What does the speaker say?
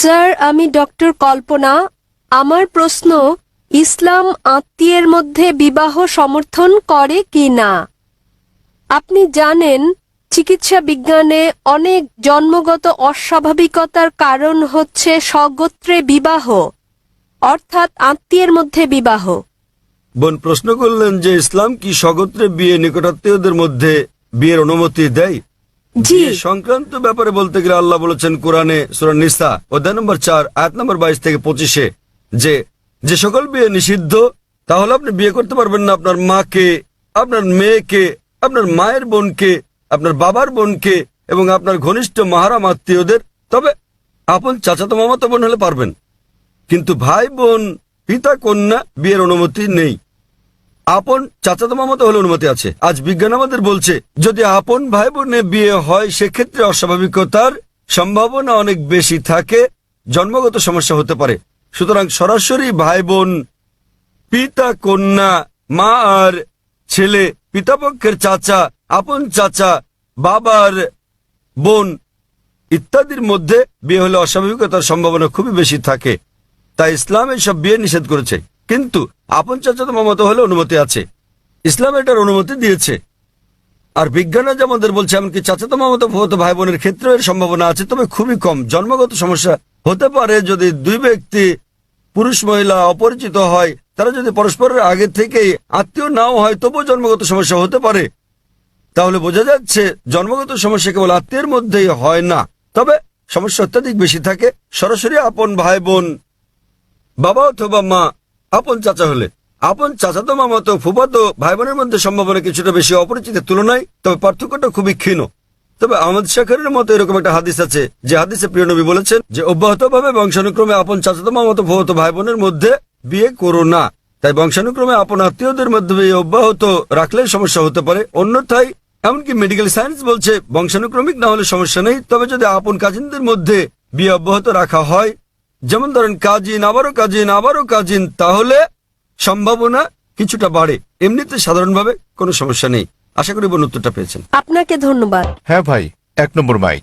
Sir, আমি doctor কল্পনা। আমার প্রশ্ন, ইসলাম আত্মীয়ের মধ্যে বিবাহ সমর্থন করে কি না? আপনি জানেন, চিকিৎসা বিজ্ঞানে অনেক জন্মগত অস্বাভাবিকতার কারণ হচ্ছে স্বগোত্রে বিবাহ, অর্থাৎ আত্মীয়ের মধ্যে বিবাহ। বোন, প্রশ্ন করলেন যে ইসলাম কি স্বগোত্রে বিয়ে নিকটাত্মীয়দের মধ্যে বিয়ের অনুমতি দেয়? জি। সংক্রান্ত ব্যাপারে বলতে গেলে আল্লাহ বলেছেন কোরআনে সুরা নিসা, অধ্যায় নম্বর চার, আয়াত নম্বর বাইশ থেকে পঁচিশে যে যে সকল বিয়ে নিষিদ্ধ, তাহলে আপনি বিয়ে করতে পারবেন না আপনার মাকে, আপনার মেয়েকে, আপনার মায়ের বোনকে, আপনার বাবার বোনকে এবং আপনার ঘনিষ্ঠ মাহারাম আত্মীয়দের। তবে আপন চাচাতো মামাতো বোন হলে পারবেন। কিন্তু ভাই বোন, পিতা, কন্যা বিয়ের অনুমতি নেই। আপন চাচাতো মামাতো হলে অনুমতি আছে। আজ বিজ্ঞান আমাদের বলছে, যদি আপন ভাই বোনে বিয়ে হয়, সেক্ষেত্রে অস্বাভাবিকতার সম্ভাবনা অনেক বেশি থাকে, জন্মগত সমস্যা হতে পারে। সুতরাং সরাসরি ভাই বোন পিতা, কন্যা, মা আর ছেলে, পিতাপক্ষের চাচা, আপন চাচা, বাবার বোন ইত্যাদির মধ্যে বিয়ে হলে অস্বাভাবিকতার সম্ভাবনা খুবই বেশি থাকে। তাই ইসলাম এইসব বিয়ে নিষেধ করেছে। কিন্তু আপন চাচাতো মামাতো হলে অনুমতি আছে। ইসলাম এটার অনুমতি দিয়েছে। আর বিজ্ঞানে যে আমাদের বলছে, এমনকি চাচাতো মামাতো ভৌত ভাই বোনের ক্ষেত্রেও এর সম্ভাবনা আছে, তবে খুবই কম। জন্মগত সমস্যা হতে পারে যদি দুই ব্যক্তি পুরুষ, মহিলা অপরিচিত হয়, তারা যদি পরস্পরের আগে থেকেই আত্মীয় নাও হয়, তবুও জন্মগত সমস্যা হতে পারে। তাহলে বোঝা যাচ্ছে, জন্মগত সমস্যা কেবল আত্মীয়ের মধ্যেই হয় না। তবে সমস্যা অত্যাধিক বেশি থাকে। সরাসরি আপন ভাই বোন বাবা অথবা মা আপন চাচা হলে। আপন চাচাতো মামাতো ফুফাতো ভাই বোনের মধ্যে সম্ভাবনা কিছুটা বেশি অপরিচিতের তুলনায়, তবে পার্থক্যটা খুবই ক্ষীণ। তবে আহমদ শাখরের মতো এরকম একটা হাদিস আছে, যে হাদিসে প্রিয় নবী বলেছেন যে, অব্যাহতভাবে বংশানুক্রমে আপন চাচাতো মামাতো ফুফাতো ভাই বোনের মধ্যে বিয়ে করো না। তাই বংশানুক্রমে আপন আত্মীয়দের মধ্যে বিয়ে অব্যাহত রাখলে সমস্যা হতে পারে। অন্যথায়, এমনকি মেডিকেল সায়েন্স বলছে, বংশানুক্রমিক না হলে সমস্যা নেই। তবে যদি আপন কাজিনদের মধ্যে বিয়ে অব্যাহত রাখা হয় যেমন ধরেন কাজিন আবারও কাজিন আবারও কাজিন তাহলে সম্ভাবনা কিছুটা বাড়ে। এমনিতে সাধারণভাবে কোনো সমস্যা নেই। আশা করি বোন উত্তরটা পেয়েছেন। আপনাকে ধন্যবাদ। হ্যাঁ ভাই এক নম্বর মাইক।